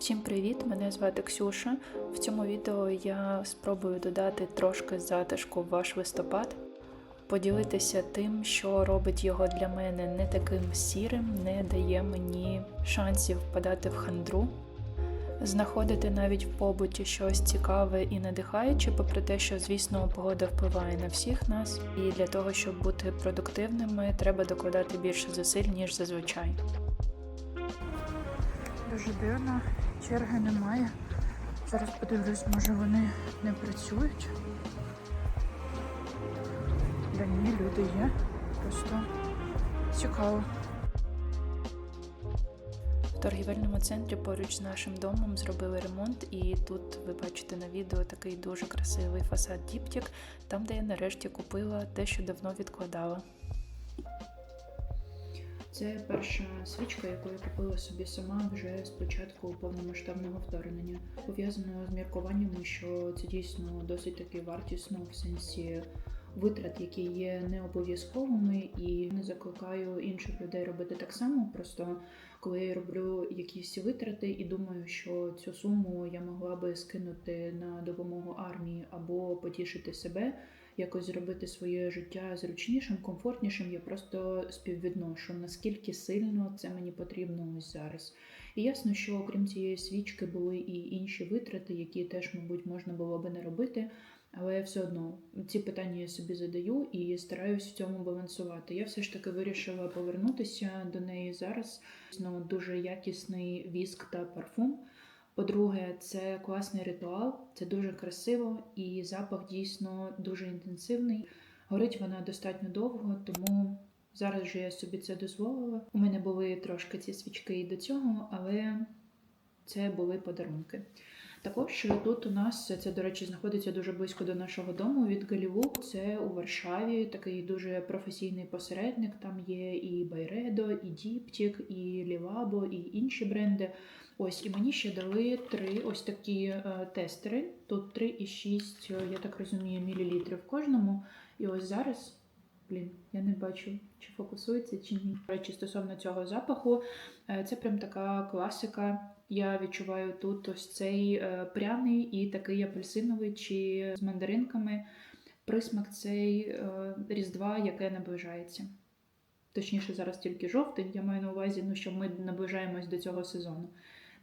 Всім привіт! Мене звати Ксюша. В цьому відео я спробую додати трошки затишку в ваш листопад, поділитися тим, що робить його для мене не таким сірим, не дає мені шансів впадати в хандру, знаходити навіть в побуті щось цікаве і надихаюче, попри те, що, звісно, погода впливає на всіх нас, і для того, щоб бути продуктивними, треба докладати більше зусиль, ніж зазвичай. Дуже дивно, черги немає. Зараз подивлюсь, може вони не працюють. Да ні, люди є. Просто цікаво. В торгівельному центрі поруч з нашим домом зробили ремонт, і тут ви бачите на відео такий дуже красивий фасад Діптік, там, де я нарешті купила те, що давно відкладала. Це перша свічка, яку я купила собі сама вже з початку повномасштабного вторгнення. Пов'язано з міркуваннями, що це дійсно досить таки вартісно в сенсі витрат, які є не обов'язковими, і не закликаю інших людей робити так само. Просто коли я роблю якісь витрати і думаю, що цю суму я могла би скинути на допомогу армії або потішити себе якось зробити своє життя зручнішим, комфортнішим. Я просто співвідношу, наскільки сильно це мені потрібно ось зараз. І ясно, що окрім цієї свічки були і інші витрати, які теж, мабуть, можна було би не робити. Але все одно ці питання я собі задаю і стараюсь в цьому балансувати. Я все ж таки вирішила повернутися до неї зараз. Ну, дуже якісний віск та парфум. По-друге, це класний ритуал, це дуже красиво і запах дійсно дуже інтенсивний. Горить вона достатньо довго, тому зараз же я собі це дозволила. У мене були трошки ці свічки і до цього, але це були подарунки. Також тут у нас це, до речі, знаходиться дуже близько до нашого дому від Голівуд. Це у Варшаві такий дуже професійний посередник. Там є і Байредо, і Діптік, і Лілабо, і інші бренди. Ось, і мені ще дали три ось такі е, тестери. Тут 3,6, е, я так розумію, мілілітрів в кожному. І ось зараз. Блін, я не бачу, чи фокусується, чи ні. Речі, стосовно цього запаху, е, це прям така класика. Я відчуваю тут ось цей пряний і такий апельсиновий чи з мандаринками. Присмак цей різдва, яке наближається. Точніше, зараз тільки жовтень, я маю на увазі, ну, що ми наближаємось до цього сезону.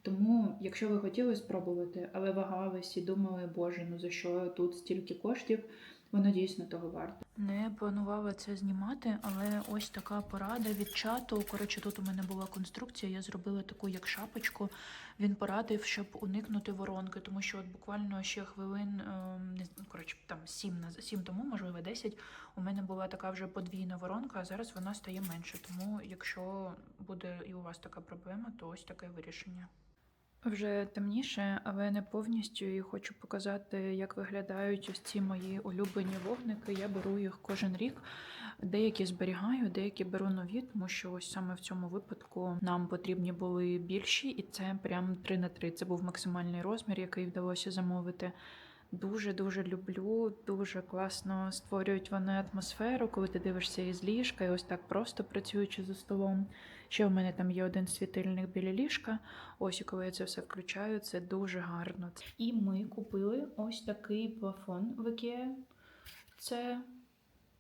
Тому, якщо ви хотіли спробувати, але вагались і думали, боже, ну за що тут стільки коштів, воно дійсно того варто. Не планувала це знімати, але ось така порада від чату. Коротше, тут у мене була конструкція, я зробила таку як шапочку. Він порадив, щоб уникнути воронки, тому що от буквально ще хвилин, ем, не коротше, там сім на сім тому, можливо, 10, у мене була така вже подвійна воронка, а зараз вона стає менше. Тому, якщо буде і у вас така проблема, то ось таке вирішення. Вже темніше, але не повністю. І хочу показати, як виглядають ось ці мої улюблені вогники. Я беру їх кожен рік. Деякі зберігаю, деякі беру нові, тому що ось саме в цьому випадку нам потрібні були більші, і це прям 3 на 3. Це був максимальний розмір, який вдалося замовити. Дуже-дуже люблю, дуже класно створюють вони атмосферу, коли ти дивишся із ліжка, і ось так просто працюючи за столом. Ще в мене там є один світильник біля ліжка. Ось коли я це все включаю, це дуже гарно. І ми купили ось такий плафон в IKEA. Це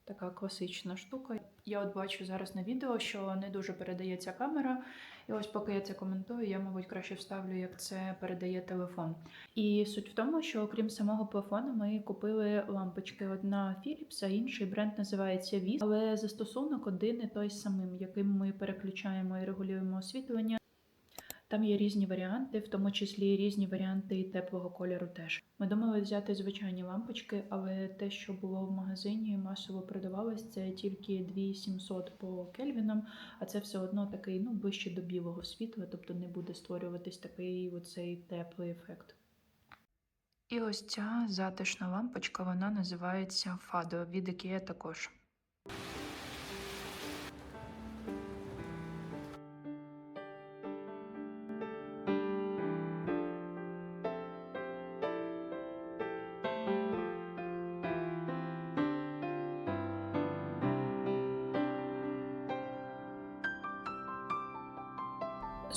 така класична штука. Я от бачу зараз на відео, що не дуже передається камера. І ось поки я це коментую, я, мабуть, краще вставлю, як це передає телефон. І суть в тому, що окрім самого плафону, ми купили лампочки. Одна Philips, а інший бренд називається Viz, але застосунок один і той самим, яким ми переключаємо і регулюємо освітлення. Там є різні варіанти, в тому числі різні варіанти і теплого кольору теж. Ми думали взяти звичайні лампочки, але те, що було в магазині, масово продавалось, це тільки 2700 по кельвінам, а це все одно такий ну ближче до білого світла, тобто не буде створюватись такий оцей теплий ефект. І ось ця затишна лампочка, вона називається Фадо від IKEA також.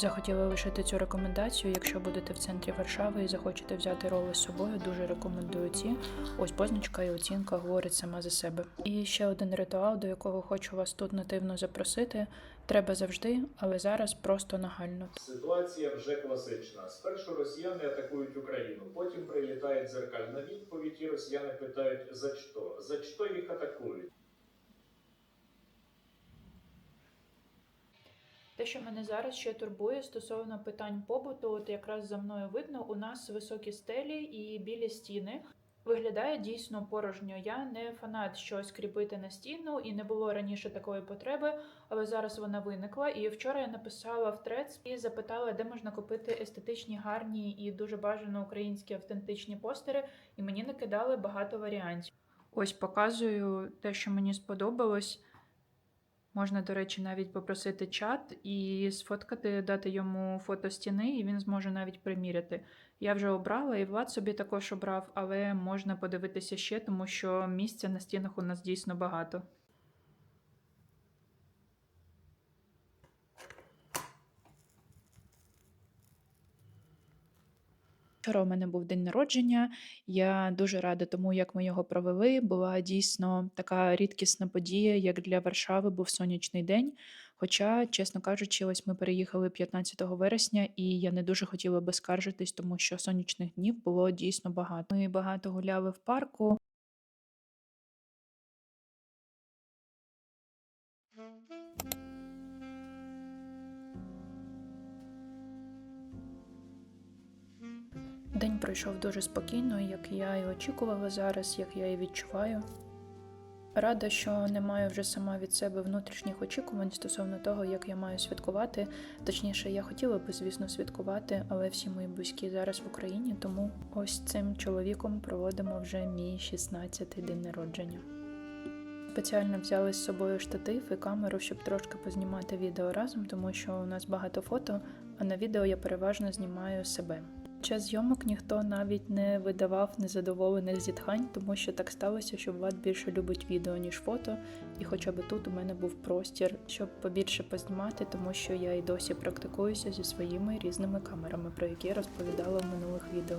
Захотіла лишити цю рекомендацію. Якщо будете в центрі Варшави і захочете взяти роли з собою, дуже рекомендую ці. Ось позначка і оцінка говорить сама за себе. І ще один ритуал, до якого хочу вас тут нативно запросити. Треба завжди, але зараз просто нагально. Ситуація вже класична. Спершу росіяни атакують Україну, потім прилітає дзеркальна відповідь, і росіяни питають за що? За що їх атакують? Те, що мене зараз ще турбує стосовно питань побуту, от якраз за мною видно, у нас високі стелі і білі стіни. Виглядає дійсно порожньо. Я не фанат щось кріпити на стіну, і не було раніше такої потреби, але зараз вона виникла. І вчора я написала в трец і запитала, де можна купити естетичні, гарні і дуже бажано українські автентичні постери, і мені накидали багато варіантів. Ось показую те, що мені сподобалось. Можна, до речі, навіть попросити чат і сфоткати, дати йому фото стіни, і він зможе навіть приміряти. Я вже обрала, і Влад собі також обрав, але можна подивитися ще, тому що місця на стінах у нас дійсно багато. Вчора у мене був день народження. Я дуже рада тому, як ми його провели. Була дійсно така рідкісна подія, як для Варшави був сонячний день. Хоча, чесно кажучи, ось ми переїхали 15 вересня, і я не дуже хотіла би скаржитись, тому що сонячних днів було дійсно багато. Ми багато гуляли в парку. Пройшов дуже спокійно, як я і очікувала зараз, як я і відчуваю. Рада, що не маю вже сама від себе внутрішніх очікувань стосовно того, як я маю святкувати. Точніше, я хотіла би, звісно, святкувати, але всі мої близькі зараз в Україні, тому ось цим чоловіком проводимо вже мій 16-й день народження. Спеціально взяли з собою штатив і камеру, щоб трошки познімати відео разом, тому що у нас багато фото, а на відео я переважно знімаю себе. Під час зйомок ніхто навіть не видавав незадоволених зітхань, тому що так сталося, що Влад більше любить відео, ніж фото, і хоча б тут у мене був простір, щоб побільше познімати, тому що я і досі практикуюся зі своїми різними камерами, про які я розповідала в минулих відео.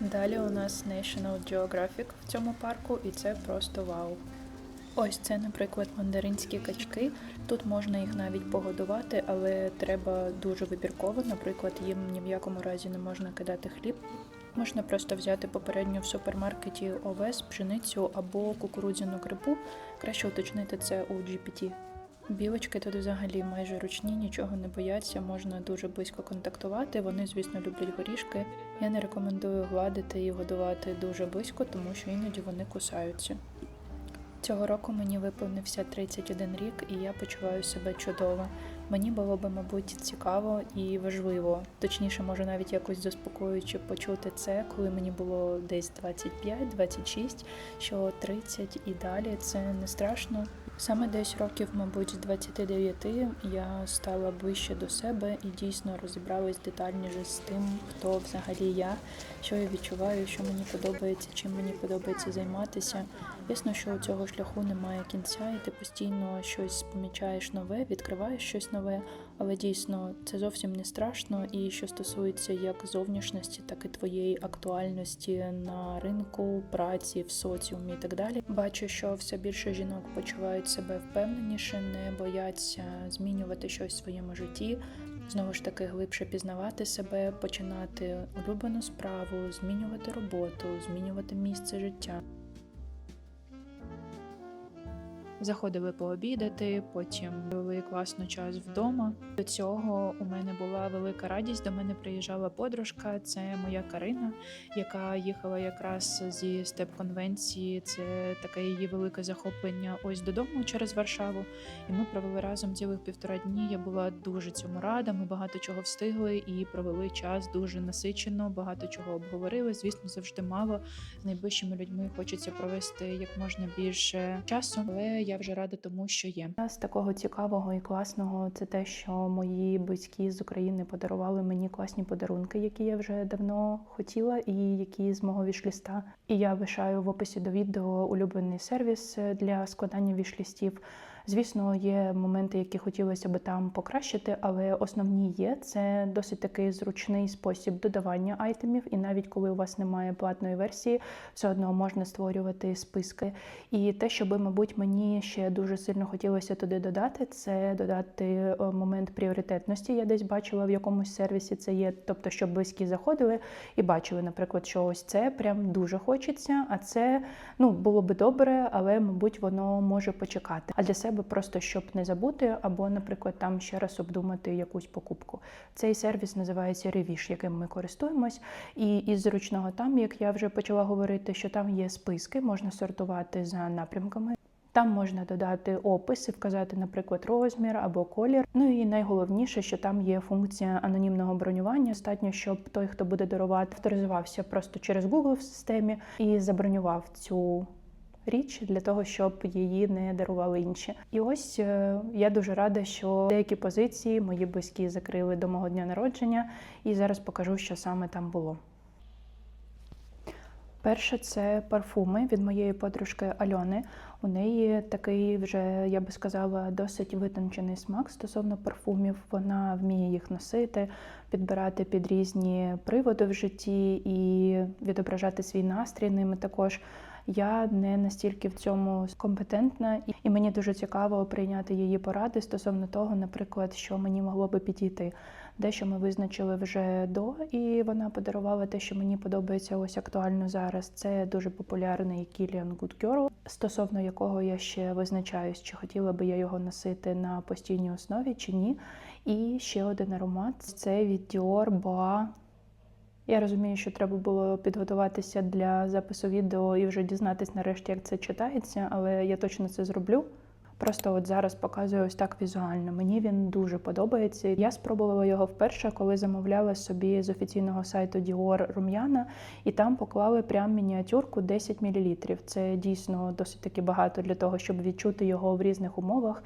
Далі у нас National Geographic в цьому парку, і це просто вау. Ось це, наприклад, мандаринські качки. Тут можна їх навіть погодувати, але треба дуже вибірково. Наприклад, їм ні в якому разі не можна кидати хліб. Можна просто взяти попередньо в супермаркеті овес, пшеницю або кукурудзяну крипу. Краще уточнити це у GPT. Білочки тут взагалі майже ручні, нічого не бояться, можна дуже близько контактувати. Вони, звісно, люблять горішки. Я не рекомендую гладити і годувати дуже близько, тому що іноді вони кусаються. Цього року мені виповнився 31 рік, і я почуваю себе чудово. Мені було би, мабуть, цікаво і важливо, точніше, може, навіть якось заспокоюючи почути це, коли мені було десь 25-26, що 30 і далі це не страшно. Саме десь років, мабуть, з 29 я стала ближче до себе і дійсно розібралась детальніше з тим, хто взагалі я, що я відчуваю, що мені подобається, чим мені подобається займатися. Ясно, що у цього шляху немає кінця, і ти постійно щось помічаєш нове, відкриваєш щось нове, але дійсно це зовсім не страшно. І що стосується як зовнішності, так і твоєї актуальності на ринку, праці, в соціумі і так далі. Бачу, що все більше жінок почувають себе впевненіше, не бояться змінювати щось в своєму житті. Знову ж таки, глибше пізнавати себе, починати улюблену справу, змінювати роботу, змінювати місце життя. Заходили пообідати, потім провели класно час вдома. До цього у мене була велика радість. До мене приїжджала подружка. Це моя Карина, яка їхала якраз зі степ конвенції. Це таке її велике захоплення. Ось додому через Варшаву. І ми провели разом цілих півтора дні. Я була дуже цьому рада. Ми багато чого встигли і провели час дуже насичено. Багато чого обговорили. Звісно, завжди мало з найближчими людьми хочеться провести як можна більше часу, але я вже рада тому, що є. З такого цікавого і класного це те, що мої батьки з України подарували мені класні подарунки, які я вже давно хотіла, і які з мого вішліста. І я вишаю в описі до відео улюблений сервіс для складання вішлістів. Звісно, є моменти, які хотілося б там покращити, але основні є це досить такий зручний спосіб додавання айтемів, і навіть коли у вас немає платної версії, все одно можна створювати списки. І те, що би, мабуть, мені ще дуже сильно хотілося туди додати, це додати е, момент пріоритетності. Я десь бачила в якомусь сервісі це є, тобто, щоб близькі заходили і бачили, наприклад, що ось це прям дуже хочеться, а це ну було би добре, але мабуть воно може почекати. А для себе просто щоб не забути, або, наприклад, там ще раз обдумати якусь покупку. Цей сервіс називається Revish, яким ми користуємось. І із зручного там, як я вже почала говорити, що там є списки, можна сортувати за напрямками. Там можна додати опис і вказати, наприклад, розмір або колір. Ну і найголовніше, що там є функція анонімного бронювання. Достатньо, щоб той, хто буде дарувати, авторизувався просто через Google в системі і забронював цю. Річ для того, щоб її не дарували інші, і ось е, я дуже рада, що деякі позиції мої близькі закрили до мого дня народження, і зараз покажу, що саме там було. Перше це парфуми від моєї подружки Альони. У неї такий вже, я би сказала, досить витончений смак стосовно парфумів. Вона вміє їх носити, підбирати під різні приводи в житті і відображати свій настрій ними також. Я не настільки в цьому компетентна, і- мені дуже цікаво прийняти її поради стосовно того, наприклад, що мені могло би підійти. Дещо ми визначили вже до, і вона подарувала те, що мені подобається ось актуально зараз. Це дуже популярний Kilian Good стосовно якого я ще визначаюсь, чи хотіла би я його носити на постійній основі чи ні. І ще один аромат це від Dior Boa я розумію, що треба було підготуватися для запису відео і вже дізнатись нарешті, як це читається, але я точно це зроблю. Просто от зараз показую ось так візуально. Мені він дуже подобається. Я спробувала його вперше, коли замовляла собі з офіційного сайту Dior рум'яна, і там поклали прям мініатюрку 10 мл. Це дійсно досить таки багато для того, щоб відчути його в різних умовах.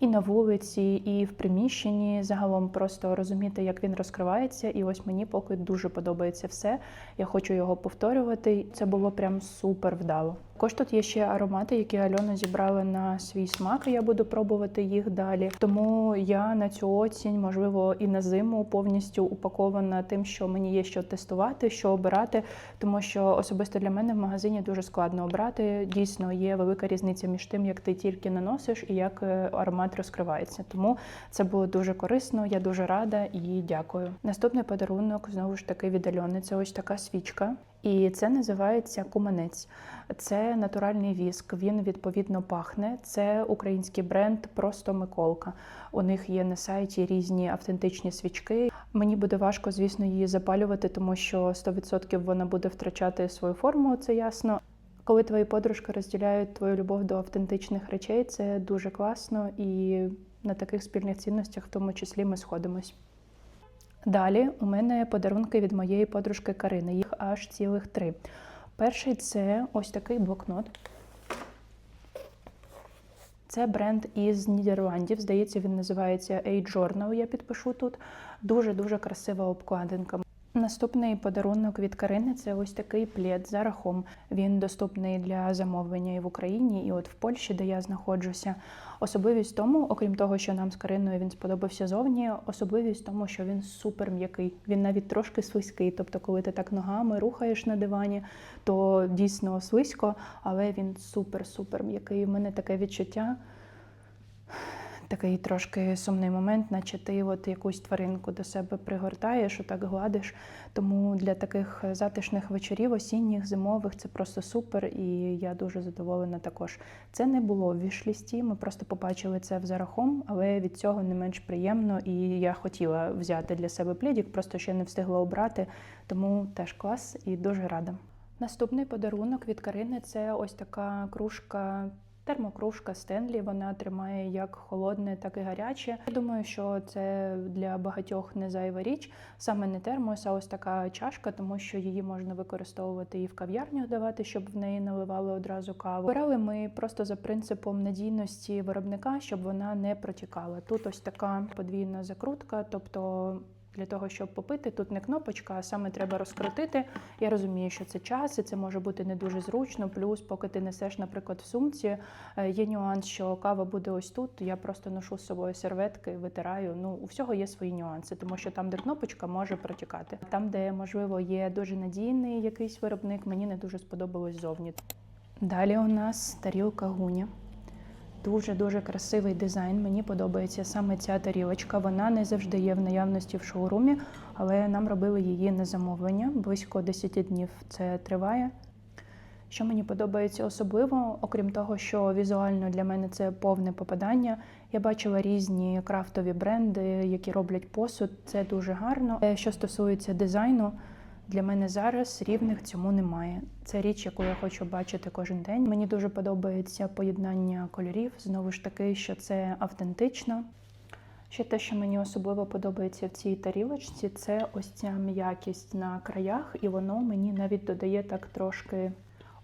І на вулиці, і в приміщенні загалом просто розуміти, як він розкривається. І ось мені поки дуже подобається все. Я хочу його повторювати. Це було прям супер вдало. Також тут є ще аромати, які Альона зібрала на свій смак. Я буду пробувати їх далі. Тому я на цю осінь, можливо, і на зиму повністю упакована тим, що мені є що тестувати, що обирати, тому що особисто для мене в магазині дуже складно обрати. Дійсно, є велика різниця між тим, як ти тільки наносиш і як е, аромат розкривається. Тому це було дуже корисно. Я дуже рада і дякую. Наступний подарунок знову ж таки від Альони. Це ось така свічка. І це називається куманець. Це натуральний віск. Він відповідно пахне. Це український бренд Просто Миколка. У них є на сайті різні автентичні свічки. Мені буде важко, звісно, її запалювати, тому що 100% вона буде втрачати свою форму. Це ясно. Коли твої подружки розділяють твою любов до автентичних речей, це дуже класно, і на таких спільних цінностях, в тому числі, ми сходимось. Далі у мене подарунки від моєї подружки Карини. Їх аж цілих три. Перший це ось такий блокнот. Це бренд із Нідерландів. Здається, він називається A-Journal, Я підпишу тут. Дуже-дуже красива обкладинка. Наступний подарунок від Карини це ось такий плед за рахом. Він доступний для замовлення і в Україні, і от в Польщі, де я знаходжуся. Особливість тому, окрім того, що нам з Кариною він сподобався зовні, особливість тому, що він супер м'який. Він навіть трошки слизький. Тобто, коли ти так ногами рухаєш на дивані, то дійсно слизько, але він супер-супер м'який. У мене таке відчуття. Такий трошки сумний момент, наче ти от якусь тваринку до себе пригортаєш, отак гладиш. Тому для таких затишних вечорів, осінніх, зимових, це просто супер, і я дуже задоволена також. Це не було в вішлісті, ми просто побачили це в зарахом, але від цього не менш приємно, і я хотіла взяти для себе плідік, просто ще не встигла обрати, тому теж клас і дуже рада. Наступний подарунок від Карини це ось така кружка. Термокружка Стенлі, вона тримає як холодне, так і гаряче. Я думаю, що це для багатьох не зайва річ. Саме не термос, а ось така чашка, тому що її можна використовувати і в кав'ярнях давати, щоб в неї наливали одразу каву. Обирали ми просто за принципом надійності виробника, щоб вона не протікала. Тут ось така подвійна закрутка, тобто Для того, щоб попити, тут не кнопочка, а саме треба розкрутити. Я розумію, що це час, і це може бути не дуже зручно. Плюс, поки ти несеш, наприклад, в сумці, е, є нюанс, що кава буде ось тут. Я просто ношу з собою серветки, витираю. Ну, у всього є свої нюанси, тому що там, де кнопочка, може протікати. Там, де можливо є дуже надійний якийсь виробник, мені не дуже сподобалось зовні. Далі у нас тарілка гуні. Дуже дуже красивий дизайн. Мені подобається саме ця тарілочка. Вона не завжди є в наявності в шоурумі, але нам робили її на замовлення. Близько 10 днів це триває. Що мені подобається особливо, окрім того, що візуально для мене це повне попадання. Я бачила різні крафтові бренди, які роблять посуд. Це дуже гарно. Е, Що стосується дизайну, для мене зараз рівних цьому немає. Це річ, яку я хочу бачити кожен день. Мені дуже подобається поєднання кольорів. Знову ж таки, що це автентично. Ще те, що мені особливо подобається в цій тарілочці, це ось ця м'якість на краях, і воно мені навіть додає так трошки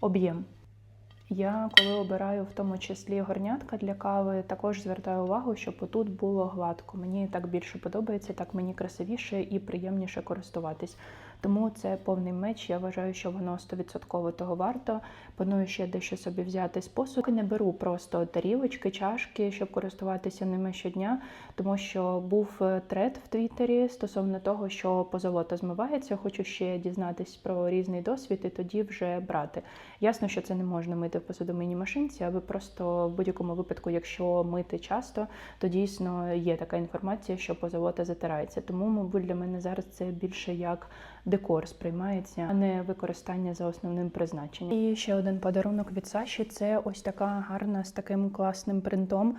об'єм. Я коли обираю в тому числі горнятка для кави, також звертаю увагу, щоб отут було гладко. Мені так більше подобається, так мені красивіше і приємніше користуватись. Тому це повний меч. Я вважаю, що воно 100% того варто. Планую ще дещо собі взяти з посуду. Не беру просто тарілочки, чашки, щоб користуватися ними щодня, тому що був е, тред в Твіттері стосовно того, що позолота змивається. Хочу ще дізнатись про різний досвід і тоді вже брати. Ясно, що це не можна мити в посудомийній машинці, аби просто в будь-якому випадку, якщо мити часто, то дійсно є така інформація, що позолота затирається. Тому, мабуть, для мене зараз це більше як декор сприймається, а не використання за основним призначенням. І ще один подарунок від Саші це ось така гарна з таким класним принтом.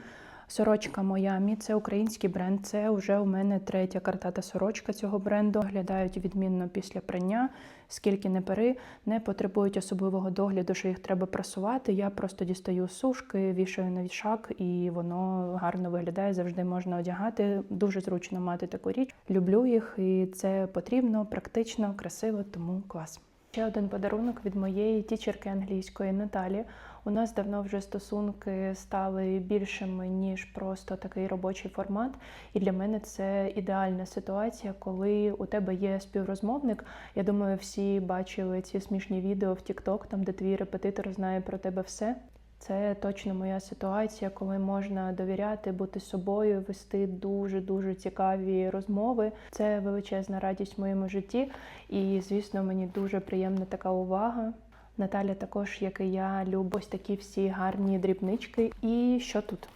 Сорочка Моямі, це український бренд. Це вже у мене третя картата сорочка цього бренду. Виглядають відмінно після прання. Скільки не пери, не потребують особливого догляду, що їх треба прасувати. Я просто дістаю сушки, вішаю на вішак, і воно гарно виглядає. Завжди можна одягати. Дуже зручно мати таку річ. Люблю їх, і це потрібно, практично, красиво, тому клас. Ще один подарунок від моєї тічерки англійської Наталі. У нас давно вже стосунки стали більшими ніж просто такий робочий формат. І для мене це ідеальна ситуація, коли у тебе є співрозмовник. Я думаю, всі бачили ці смішні відео в TikTok, там де твій репетитор знає про тебе все. Це точно моя ситуація, коли можна довіряти, бути собою, вести дуже дуже цікаві розмови. Це величезна радість в моєму житті, і звісно, мені дуже приємна така увага. Наталя також, як і я, любить ось такі всі гарні дрібнички. І що тут?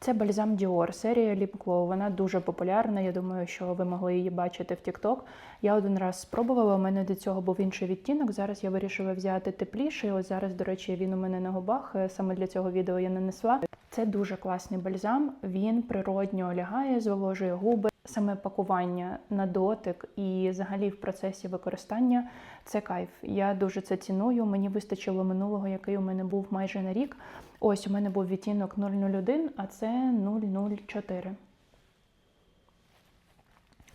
Це бальзам Dior, серія Glow. Вона дуже популярна. Я думаю, що ви могли її бачити в TikTok. Я один раз спробувала. У мене до цього був інший відтінок. Зараз я вирішила взяти тепліший. Ось зараз, до речі, він у мене на губах. Е, Саме для цього відео я нанесла. Це дуже класний бальзам. Він природньо лягає, зволожує губи. Саме пакування на дотик і взагалі в процесі використання це кайф. Я дуже це ціную. Мені вистачило минулого, який у мене був майже на рік. Ось у мене був відтінок 001, а це 004.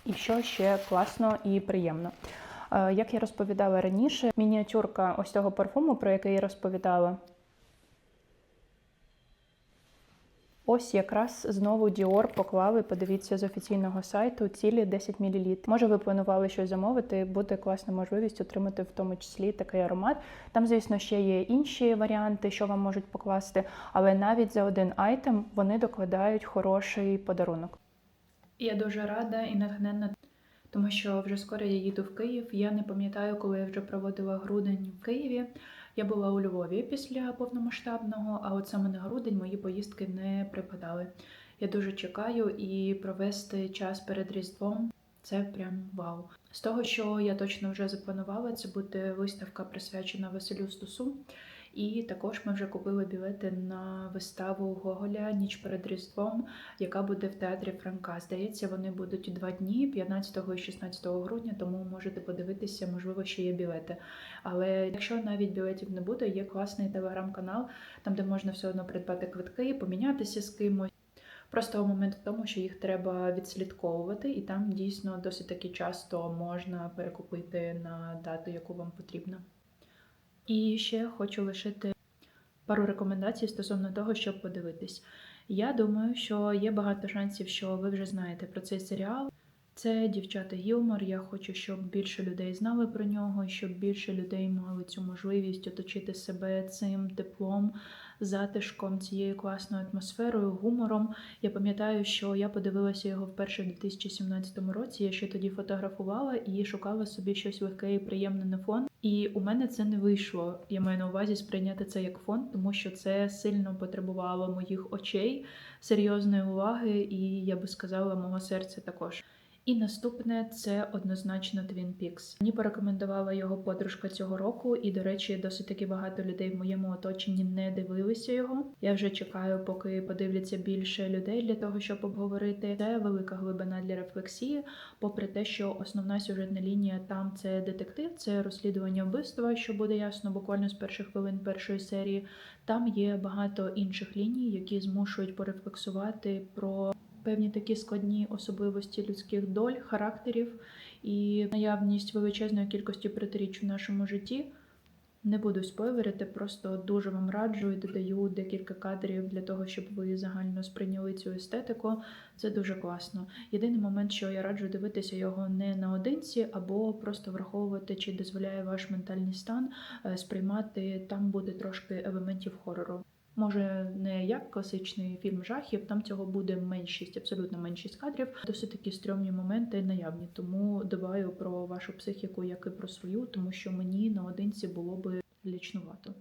І що ще класно і приємно. Е, Як я розповідала раніше, мініатюрка ось цього парфуму, про який я розповідала. Ось якраз знову Dior поклали, подивіться з офіційного сайту цілі 10 мл. Може, ви планували щось замовити, буде класна можливість отримати в тому числі такий аромат. Там, звісно, ще є інші варіанти, що вам можуть покласти, але навіть за один айтем вони докладають хороший подарунок. Я дуже рада і натхненна, тому що вже скоро я їду в Київ. Я не пам'ятаю, коли я вже проводила грудень в Києві. Я була у Львові після повномасштабного, а от саме на грудень мої поїздки не припадали. Я дуже чекаю і провести час перед Різдвом це прям вау. З того, що я точно вже запланувала, це буде виставка присвячена Василю Стусу. І також ми вже купили білети на виставу Гоголя Ніч перед Різдвом, яка буде в театрі Франка. Здається, вони будуть два дні, 15 і 16 грудня, тому можете подивитися, можливо, ще є білети. Але якщо навіть білетів не буде, є класний телеграм-канал, там де можна все одно придбати квитки, помінятися з кимось. Просто момент в тому, що їх треба відслідковувати, і там дійсно досить таки часто можна перекупити на дату, яку вам потрібно. І ще хочу лишити пару рекомендацій стосовно того, щоб подивитись. Я думаю, що є багато шансів, що ви вже знаєте про цей серіал. Це дівчата гілмор. Я хочу, щоб більше людей знали про нього, щоб більше людей мали цю можливість оточити себе цим теплом, затишком, цією класною атмосферою, гумором. Я пам'ятаю, що я подивилася його вперше в 2017 році. Я ще тоді фотографувала і шукала собі щось легке і приємне на фон. І у мене це не вийшло. Я маю на увазі сприйняти це як фон, тому що це сильно потребувало моїх очей, серйозної уваги, і я би сказала, мого серця також. І наступне це однозначно Twin Peaks. Мені порекомендувала його подружка цього року, і, до речі, досить таки багато людей в моєму оточенні не дивилися його. Я вже чекаю, поки подивляться більше людей для того, щоб обговорити. Це велика глибина для рефлексії, попри те, що основна сюжетна лінія там це детектив, це розслідування вбивства, що буде ясно буквально з перших хвилин першої серії. Там є багато інших ліній, які змушують порефлексувати про певні такі складні особливості людських доль, характерів і наявність величезної кількості протиріч у нашому житті. Не буду спойлерити, просто дуже вам раджу і додаю декілька кадрів для того, щоб ви загально сприйняли цю естетику. Це дуже класно. Єдиний момент, що я раджу дивитися його не наодинці, або просто враховувати, чи дозволяє ваш ментальний стан е, сприймати там буде трошки елементів хорору. Може, не як класичний фільм жахів, там цього буде меншість, абсолютно меншість кадрів. Досить такі стрьомні моменти наявні. Тому дбаю про вашу психіку, як і про свою, тому що мені наодинці було би лічнувато.